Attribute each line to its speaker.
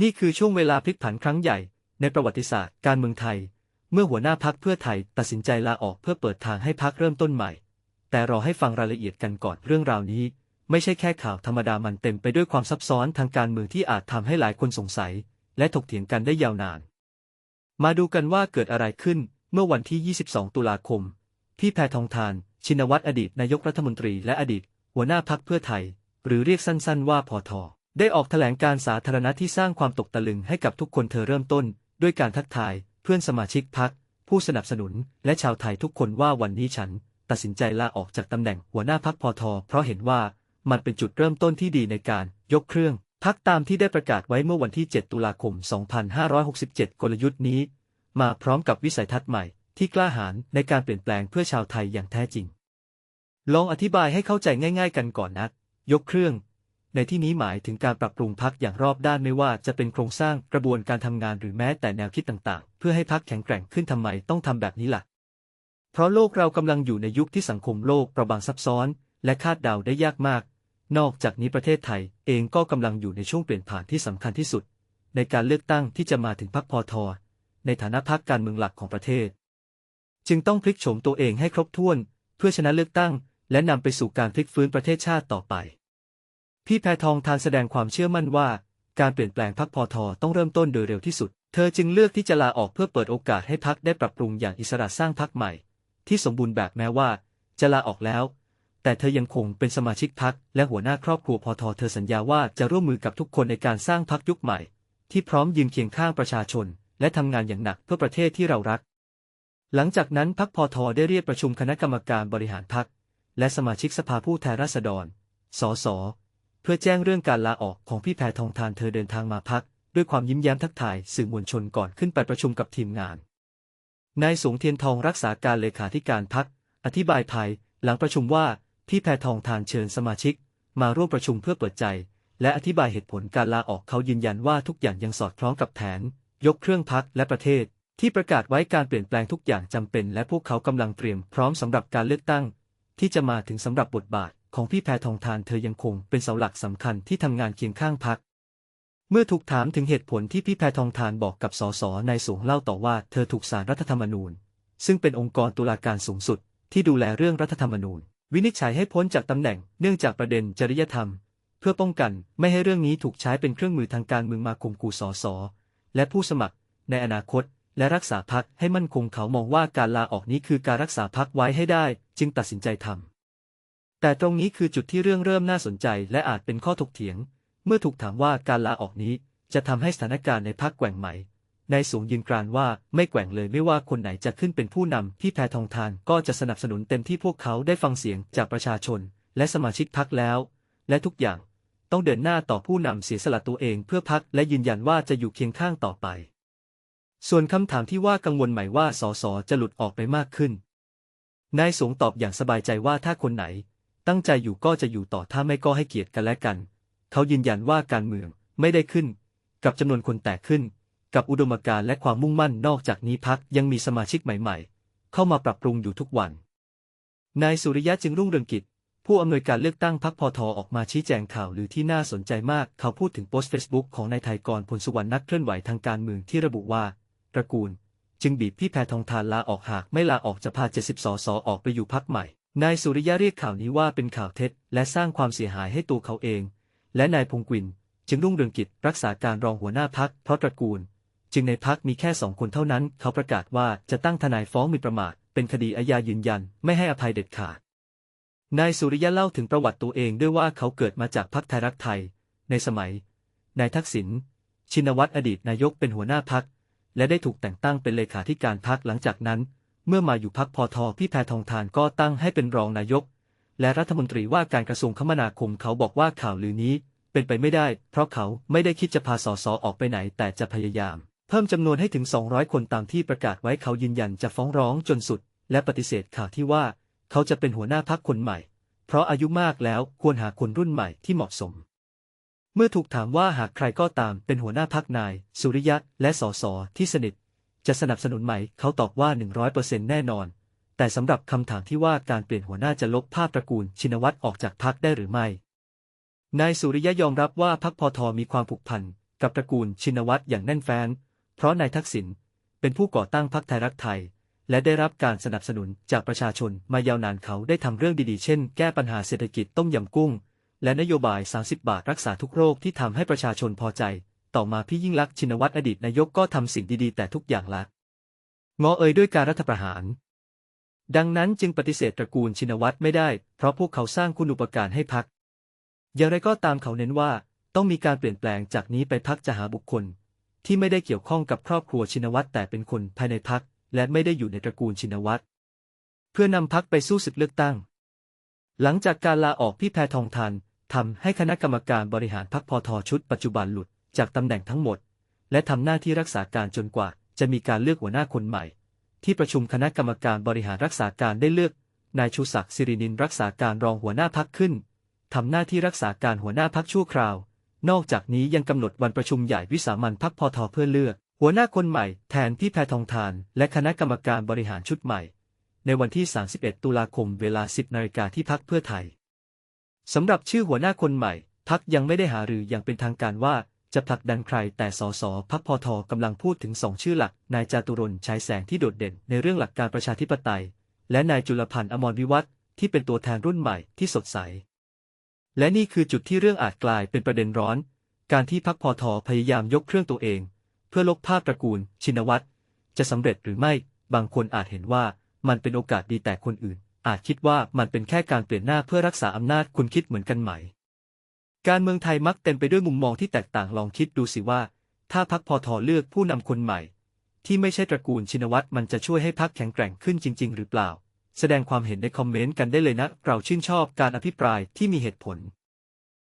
Speaker 1: นี่คือช่วงเวลาพลิกผันครั้งใหญ่ ในประวัติศาสตร์การเมืองไทย เมื่อหัวหน้าพักเพื่อไทยตัดสินใจลาออกเพื่อเปิดทางให้พักเริ่มต้นใหม่ แต่รอให้ฟังรายละเอียดกันก่อนเรื่องราวนี้ ไม่ใช่แค่ข่าวธรรมดามันเต็มไปด้วยความซับซ้อนทางการเมืองที่อาจทำให้หลายคนสงสัย และถกเถียงกันได้ยาวนาน มาดูกันว่าเกิดอะไรขึ้นเมื่อวันที่ 22 ตุลาคมพี่แพทองทาน ชินวัตรอดีตนายกรัฐมนตรีและอดีต หัวหน้าพักเพื่อไทย หรือเรียกสั้นๆ ว่าพอทอ ได้ออกแถลงการสาธารณะที่สร้างความตกตะลึงให้กับทุกคนเธอเริ่มต้น ด้วยการทักทาย เพื่อนสมาชิกพักผู้สนับสนุน และชาวไทยทุกคนว่าวันนี้ฉัน ตัดสินใจลาออกจากตำแหน่งหัวหน้าพักพอทอเพราะเห็นว่ามันเป็นจุดเริ่มต้นที่ดีในการยกเครื่องพักตามที่ได้ประกาศไว้เมื่อวันที่ 7 ตุลาคม 2567 กลยุทธ์นี้ มาพร้อมกับวิสัยทัศน์ใหม่ ที่กล้าหาญในการเปลี่ยนแปลงเพื่อชาวไทยอย่างแท้จริง ลองอธิบายให้เข้าใจง่าย ๆ กันก่อนนะ ยกเครื่อง ในที่นี้หมายถึงการปรับปรุงพักอย่างรอบด้านไม่ว่าจะเป็นโครงสร้างกระบวนการทำงานหรือแม้แต่แนวคิดต่างๆ เพื่อให้พักแข็งแกร่งขึ้นทำไมต้องทำแบบนี้ล่ะ เพราะโลกเรากำลังอยู่ในยุคที่สังคมโลกประบางซับซ้อน และคาดเดาได้ยากมาก นอกจากนี้ประเทศไทย เองก็กำลังอยู่ในช่วงเปลี่ยนผ่านที่สำคัญที่สุด ในการเลือกตั้งที่จะมาถึงพักพอทอในฐานะพักการเมืองหลักของประเทศ จึงต้องพลิกโฉมตัวเองให้ครบถ้วน เพื่อชนะเลือกตั้ง และนำไปสู่การพลิกฟื้นประเทศชาติต่อไป พี่แพทองทานแสดงความเชื่อมั่นว่า การเปลี่ยนแปลงพักพอทอต้องเริ่มต้นโดยเร็วที่สุด เธอจึงเลือกที่จะลาออกเพื่อเปิดโอกาสให้พักได้ปรับปรุงอย่างอิสระสร้างพักใหม่ ที่สมบูรณ์แบบแม้ว่า จะลาออกแล้ว แต่เธอยังคงเป็นสมาชิกพักและหัวหน้าครอบครัวพอทอเธอสัญญาว่าจะร่วมมือกับทุกคนในการสร้างพักยุคใหม่ ที่พร้อมยืนเคียงข้างประชาชน และทำงานอย่างหนักเพื่อประเทศที่เรารัก หลังจากนั้นพักพอทอได้เรียกประชุมคณะกรรมการบริหารพักและสมาชิกสภาผู้แทนราษฎร สส เพื่อแจ้งเรื่องการลาออกของพี่แพทองทานเธอเดินทางมาพัก ด้วยความยิ้มแย้มทักทายสื่อมวลชนก่อนขึ้นไปประชุมกับทีมงาน นายสงเทียนทองรักษาการเลขาธิการพัก อธิบายภายหลังประชุมว่าพี่แพทองทานเชิญสมาชิก มาร่วมประชุมเพื่อเปิดใจ และอธิบายเหตุผลการลาออกเขายืนยันว่าทุกอย่างยังสอดคล้องกับแผน ยกเครื่องพักและประเทศ ที่ประกาศไว้การเปลี่ยนแปลงทุกอย่างจำเป็น และพวกเขากำลังเตรียมพร้อมสำหรับการเลือกตั้ง ที่จะมาถึงสำหรับบทบาท ของพี่แพทองทานเธอยังคงเป็นเสาหลักสำคัญที่ทำงานเคียงข้างพัก เมื่อถูกถามถึงเหตุผลที่พี่แพทองทานบอกกับสสนายสงเล่าต่อว่าเธอถูกสารรัฐธรรมนูญ ซึ่งเป็นองค์กรตุลาการสูงสุด ที่ดูแลเรื่องรัฐธรรมนูญ วินิจฉัยให้พ้นจากตำแหน่งเนื่องจากประเด็นจริยธรรม เพื่อป้องกันไม่ให้เรื่องนี้ถูกใช้เป็นเครื่องมือทางการเมืองมาข่มขู่สสและผู้สมัคร ในอนาคต และรักษาพักให้มั่นคงเขามองว่าการลาออกนี้คือการรักษาพักไว้ให้ได้ จึงตัดสินใจทำ แต่ตรงนี้คือจุดที่เรื่องเริ่มน่าสนใจและอาจเป็นข้อถกเถียง เมื่อถูกถามว่าการลาออกนี้จะทำให้สถานการณ์ในพักแกว่งไหมนายสูงยืนกรานว่าไม่แกว่งเลยไม่ว่าคนไหนจะขึ้นเป็นผู้นำที่แพทองทานก็จะสนับสนุนเต็มที่พวกเขาได้ฟังเสียงจากประชาชน และสมาชิกพักแล้ว และทุกอย่างต้องเดินหน้าต่อผู้นำเสียสละตัวเองเพื่อพักและยืนยันว่าจะอยู่เคียงข้างต่อไป ส่วนคำถามที่ว่ากังวลไหมว่าสสจะหลุดออกไปมากขึ้นนายสงตอบอย่างสบายใจว่าถ้าคนไหน ตั้งใจอยู่ก็จะอยู่ต่อถ้าไม่ก็ให้เกียรติกันและกัน เขายืนยันว่าการเมืองไม่ได้ขึ้น กับจำนวนคนแต่ขึ้น กับอุดมการณ์และความมุ่งมั่นนอกจากนี้พักยังมีสมาชิกใหม่ๆ เข้ามาปรับปรุงอยู่ทุกวัน นายสุริยะจึงรุ่งเรืองกิจ ผู้อำนวยการเลือกตั้งพักพอทอออกมาชี้แจงข่าวหรือที่น่าสนใจมากเขาพูดถึงโพสต์เฟซบุ๊กของนายไทยกรพลสุวรรณนักเคลื่อนไหวทางการเมืองที่ระบุว่าตระกูล จึงบีบพี่แพทองทานลาออกหากไม่ลาออกจะพา 70 สสออกไปอยู่พักใหม่ นายสุริยะเรียกข่าวนี้ว่าเป็นข่าวเท็จ และสร้างความเสียหายให้ตัวเขาเอง และนายพงกวินจึงรุ่งเรืองกิจรักษาการรองหัวหน้าพักเพราะตระกูล จึงในพักมีแค่สองคนเท่านั้น เขาประกาศว่าจะตั้งทนายฟ้องหมีประมาทเป็นคดีอาญายืนยัน ไม่ให้อภัยเด็ดขาด นายสุริยะเล่าถึงประวัติตัวเองด้วยว่าเขาเกิดมาจากพรรคไทยรักไทย ในสมัย นายทักษิณชินวัตรอดีตนายกเป็นหัวหน้าพักและได้ถูกแต่งตั้งเป็นเลขาธิการพักหลังจากนั้น เมื่อมาอยู่พักพอทอพี่แพทองทานก็ตั้งให้เป็นรองนายก และรัฐมนตรีว่าการกระทรวงคมนาคมเขาบอกว่าข่าวลือนี้ เป็นไปไม่ได้ เพราะเขาไม่ได้คิดจะพาสสออกไปไหนแต่จะพยายาม เพิ่มจำนวนให้ถึง 200 คนตามที่ประกาศไว้เขายืนยันจะฟ้องร้องจนสุด และปฏิเสธข่าวที่ว่าเขาจะเป็นหัวหน้าพักคนใหม่ เพราะอายุมากแล้วควรหาคนรุ่นใหม่ที่เหมาะสมเมื่อถูกถามว่าหากใครก็ตามเป็นหัวหน้าพักนาย สุริยะ และสสที่สนิท จะสนับสนุนไหม เขาตอบว่า 100%แน่นอน แต่สำหรับคำถามที่ว่าการเปลี่ยนหัวหน้าจะลบภาพตระกูลชินวัตรออกจากพักได้หรือไม่ นายสุริยะยอมรับว่าพักพอทอมีความผูกพันกับตระกูลชินวัตรอย่างแน่นแฟ้น เพราะนายทักษิณเป็นผู้ก่อตั้งพรรคไทยรักไทย และได้รับการสนับสนุนจากประชาชนมายาวนานเขาได้ทำเรื่องดีๆ เช่น แก้ปัญหาเศรษฐกิจต้มยำกุ้ง และนโยบาย 30 บาทรักษาทุกโรคที่ทำให้ประชาชนพอใจ ต่อมาพี่ยิ่งลักษณ์ชินวัตรอดีตนายกก็ทำสิ่งดีๆ แต่ทุกอย่างละงอเอยด้วยการรัฐประหาร ดังนั้นจึงปฏิเสธตระกูลชินวัตรไม่ได้ เพราะพวกเขาสร้างคุณอุปการให้พัก อย่างไรก็ตามเขาเน้นว่า ต้องมีการเปลี่ยนแปลงจากนี้ไปพักจะหาบุคคล ที่ไม่ได้เกี่ยวข้องกับครอบครัวชินวัตรแต่เป็นคนภายในพักและไม่ได้อยู่ในตระกูลชินวัตรเพื่อนำพักไปสู้ศึกเลือกตั้ง หลังจากการลาออกพี่แพทองทานทำให้คณะกรรมการบริหารพักพอทอชุดปัจจุบันหลุด จากตำแหน่งทั้งหมด และทำหน้าที่รักษาการจนกว่า จะมีการเลือกหัวหน้าคนใหม่ ที่ประชุมคณะกรรมการบริหารรักษาการได้เลือก นายชูศักดิ์สิรินินรักษาการรองหัวหน้าพักขึ้นทำหน้าที่รักษาการหัวหน้าพักชั่วคราว นอกจากนี้ยังกำหนดวันประชุมใหญ่วิสามัญพักพอทอเพื่อเลือก หัวหน้าคนใหม่แทนพี่แพทองทาน และคณะกรรมการบริหารชุดใหม่ ในวันที่ 31 ตุลาคมเวลา 10นาฬิกาที่พักเพื่อไทยสำหรับชื่อหัวหน้าคนใหม่พักยังไม่ได้หารืออย่างเป็นทางการว่า จะผลักดันใคร แต่สสพักพอทอกำลังพูดถึงสองชื่อหลัก นายจาตุรนฉายแสงที่โดดเด่นในเรื่องหลักการประชาธิปไตย และนายจุลพันธ์อมรวิวัฒน์ที่เป็นตัวแทนรุ่นใหม่ที่สดใส และนี่คือจุดที่เรื่องอาจกลายเป็นประเด็นร้อน การที่พักพอทอพยายามยกเครื่องตัวเอง เพื่อลบภาพตระกูล ชินวัตรจะสำเร็จหรือไม่ บางคนอาจเห็นว่ามันเป็นโอกาสดีแต่คนอื่น อาจคิดว่ามันเป็นแค่การเปลี่ยนหน้าเพื่อรักษาอำนาจคุณคิดเหมือนกันไหม การเมืองไทยมักเต็มไปด้วยมุมมองที่แตกต่างลองคิดดูสิว่า ถ้าพักพอทอเลือกผู้นำคนใหม่ ที่ไม่ใช่ตระกูลชินวัตรมันจะช่วยให้พักแข็งแกร่งขึ้นจริง ๆ หรือเปล่า แสดงความเห็นในคอมเมนต์กันได้เลยนะ เราชื่นชอบการอภิปรายที่มีเหตุผล